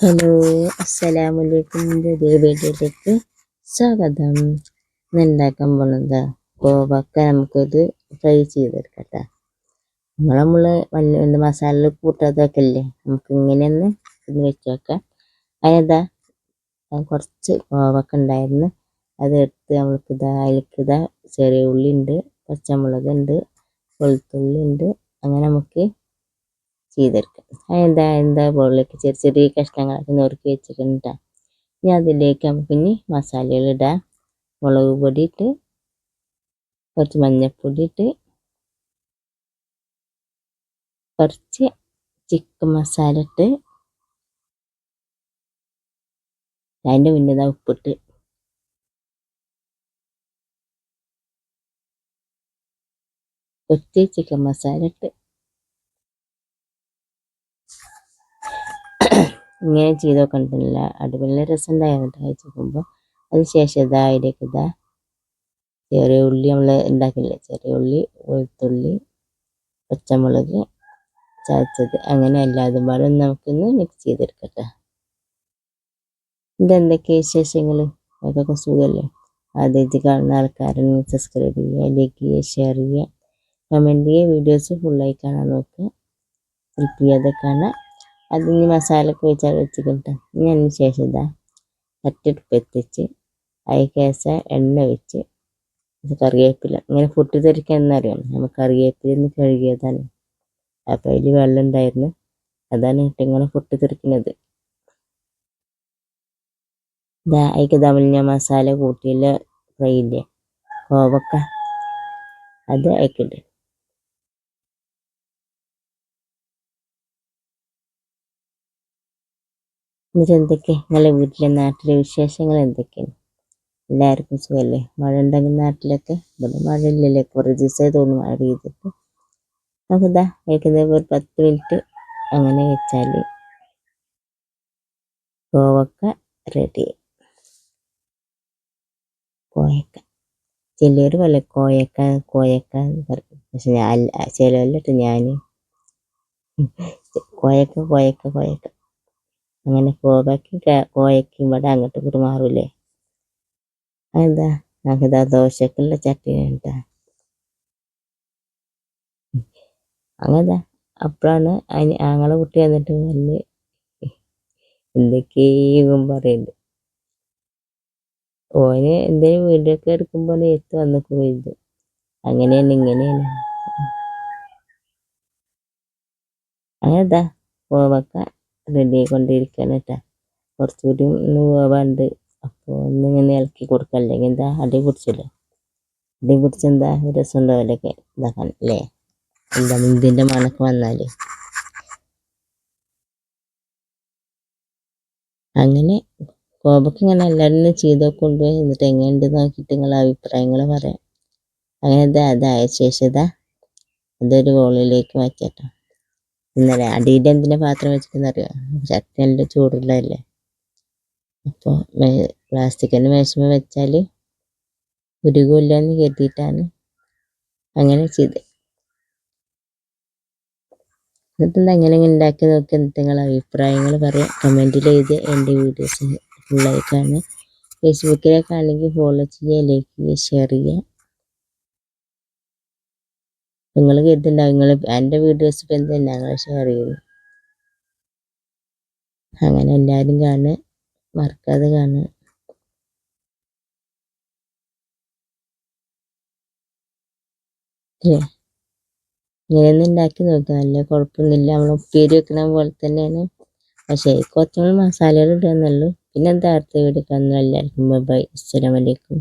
Hello അസ്സലാമലൈക്കും പുതിയ വീഡിയോയിലേക്ക് സ്വാഗതം. ഇന്ന് ഉണ്ടാക്കാൻ പോണത് കോവക്ക നമുക്കത് ഫ്രൈ ചെയ്തെടുക്കട്ടെ. നമ്മൾ നമ്മൾ വല്ല മസാല കൂട്ടാതൊക്കെ അല്ലേ നമുക്ക് ഇങ്ങനെയൊന്ന് ഇത് വെച്ച് വെക്കാം അതിനെന്താ കുറച്ച് കോവക്ക ഉണ്ടായിരുന്നു. അതെടുത്ത് നമ്മൾക്ക് ഇതാ അതിലേക്ക് ഇതാ ചെറിയ ഉള്ളി ഉണ്ട് പച്ചമുളക് ഉണ്ട് വെളുത്തുള്ളി ഉണ്ട് അങ്ങനെ നമുക്ക് ചെയ്തെടുക്കാം എന്താ എന്താ ബോളിലേക്ക് ചെറിയ ചെറിയ കഷ്ണങ്ങളൊക്കെ നുറുക്കി വെച്ചിട്ടുണ്ട്. ഇനി അതിലേക്ക് നമുക്ക് ഇനി മസാലകൾ ഇടാം. മുളക് പൊടി ഇട്ട് കുറച്ച് മഞ്ഞൾപ്പൊടി ഇട്ട് കുറച്ച് ചിക്കൻ മസാല ഇട്ട് അതിന്റെ മുന്നേ ഉപ്പിട്ട്. കുറച്ച് ചിക്കൻ മസാല ഇട്ട് ഇങ്ങനെ ചെയ്ത് നോക്കണ്ടില്ല അടിപൊളി രസം ഉണ്ടായിരുന്നു കഴിച്ച് നോക്കുമ്പോൾ അതിന് ശേഷം ഇതാ അതിലേക്ക് ഇതാ ചെറിയ ഉള്ളി നമ്മൾ ഉണ്ടാക്കില്ലേ? ചെറിയ ഉള്ളി വെളുത്തുള്ളി പച്ചമുളക് ചതച്ചത്. അങ്ങനെ എല്ലാതും പാടെ നമുക്കൊന്ന് മിക്സ് ചെയ്തെടുക്കട്ടെ. ഇത് എന്തൊക്കെ വിശേഷങ്ങൾ അതൊക്കെ സുഖമല്ലേ ആദ്യമായിട്ട് കാണുന്ന ആൾക്കാരെ സബ്സ്ക്രൈബ് ചെയ്യുക ലൈക്ക് ചെയ്യുക ഷെയർ ചെയ്യുക. കമന്റ് ചെയ്യുക. വീഡിയോസ് ഫുള്ളായി കാണാൻ നോക്കുക. ഹെൽപ്പ് ചെയ്യാതെ കാണാം അതിന് മസാലയൊക്കെ വെച്ചാൽ വെച്ചിട്ട് ഇനി അതിന് ശേഷം ഇതാ തട്ടെടുപ്പ് എത്തിച്ച് അതിക്കേശ എണ്ണ വെച്ച് കറിവേപ്പില. ഇങ്ങനെ പൊട്ടി എന്നറിയാം നമുക്ക് കറിവേപ്പില ഒന്ന് കഴുകിയതാണ്. അപ്പോൾ അതിൽ വെള്ളം ഉണ്ടായിരുന്നു. അതാണ് ഇട്ട് ഇങ്ങനെ പൊട്ടിത്തെറിക്കുന്നത് ഇതാ അതിക്ക് തമ്മിൽ ഞാൻ മസാല കൂട്ടിയില്ല ഫ്രൈ ഇല്ലേ? കോവക്ക. അത് അയക്കുന്നുണ്ട് എന്നിട്ട് എന്തൊക്കെ നിങ്ങളുടെ വീട്ടിലെ നാട്ടിലെ വിശേഷങ്ങൾ എന്തൊക്കെയാണ്? എല്ലാവർക്കും സുഖമല്ലേ? മഴ ഉണ്ടെങ്കിൽ നാട്ടിലൊക്കെ? ഇവിടെ മഴ ഇല്ലല്ലേ കുറേ ദിവസമായി തോന്നുന്നു മഴ പെയ്തിട്ട്. നമുക്കിതാ ഏകദേശം ഒരു പത്ത് മിനിറ്റ് അങ്ങനെ വെച്ചാൽ കോവക്ക റെഡി. കോയക്ക. ചിലർ പോലെ കോയക്ക കോയക്ക പക്ഷെ ഞാൻ ചിലവല്ലിട്ട് ഞാൻ. കോയക്ക കോയക്ക കോയക്ക. അങ്ങനെ കോവയ്ക്കും കോവയ്ക്കും ഇവിടെ അങ്ങോട്ട് ഇങ്ങോട്ടും മാറൂലേ അതെന്താ? ഞങ്ങൾക്കിതാ ദോശക്കുള്ള ചട്ടി കേട്ടാ അങ്ങനെ അപ്പോഴാണ് അതിന് ആങ്ങളെ കുട്ടി വന്നിട്ട് നല്ല എന്തൊക്കെയും പറയുന്നുണ്ട് ഓന് എന്തേലും വീഡിയോ ഒക്കെ എടുക്കുമ്പോൾ എത്തു വന്നൊക്കെ പോയത് അങ്ങനെയാണ് ഇങ്ങനെയാണ്. അങ്ങനെന്താ? കോവക്ക റെഡി ആയിക്കൊണ്ടിരിക്കുകയാണ് കേട്ടോ കുറച്ചുകൂടി ഒന്ന് വേവാണ്ട്. അപ്പോൾ ഒന്നിങ്ങനെ ഇളക്കി കൊടുക്കുക അല്ലെങ്കിൽ എന്താ? അടി പിടിച്ചല്ലോ അടി പിടിച്ച് എന്താ? രസം ഉണ്ടാവില്ലൊക്കെ ഇതാക്കാൻ അല്ലേ? എന്താ ഇതിന്റെ മണക്ക് വന്നാൽ അങ്ങനെ കോപക്ക് ഇങ്ങനെ എല്ലാവരും ചെയ്ത് കൊണ്ടുപോയി. എന്നിട്ട് എങ്ങനെയുണ്ട് നോക്കിയിട്ട് നിങ്ങളെ അഭിപ്രായങ്ങൾ പറയാം. അങ്ങനെ അതായ ശേഷം ഇതാ. അതൊരു ബോളിലേക്ക് മാറ്റിട്ടോ ഇന്നലെ അടിയിൽ എന്തിനെ പാത്രം വെച്ചിട്ടെന്നറിയോ ചട്ടി നല്ല ചൂടുള്ളതല്ലേ. അപ്പോൾ പ്ലാസ്റ്റിക്കിന്റെ മേശമ വെച്ചാൽ ഉരുകില്ല എന്ന് കരുതിയിട്ടാണ് അങ്ങനെ ചെയ്ത് എന്നിട്ട് എങ്ങനെ ഉണ്ടാക്കി നോക്കി എന്നിട്ട് നിങ്ങളെ അഭിപ്രായങ്ങൾ പറയാം. കമന്റിൽ എഴുതി എന്റെ വീഡിയോസ് ഫുള്ളായി കാണുക ഫേസ്ബുക്കിലൊക്കെ ആണെങ്കിൽ ഫോളോ ചെയ്യുക ലൈക്ക് ചെയ്യുക ഷെയർ ചെയ്യുക. നിങ്ങൾ കേട്ടില്ല നിങ്ങൾ എന്റെ വീഡിയോസ് ഇപ്പം എന്താ ഞങ്ങൾ ഷെയർ ചെയ്യുന്നു അങ്ങനെ എല്ലാവരും കാണുക. മറക്കാതെ കാണുക. ഇങ്ങനെയൊന്നും ഉണ്ടാക്കി നോക്കുക നല്ല കുഴപ്പമൊന്നുമില്ല. നമ്മൾ ഉപ്പേരി വെക്കണ പോലെ തന്നെയാണ്. പക്ഷേ കുറച്ചുകൂടി മസാലകൾ ഇടുക എന്നുള്ളൂ പിന്നെ എന്താ അടുത്ത വീഡിയോ കാണുന്ന എല്ലാവർക്കും ബൈ അസ്സലാമലൈക്കും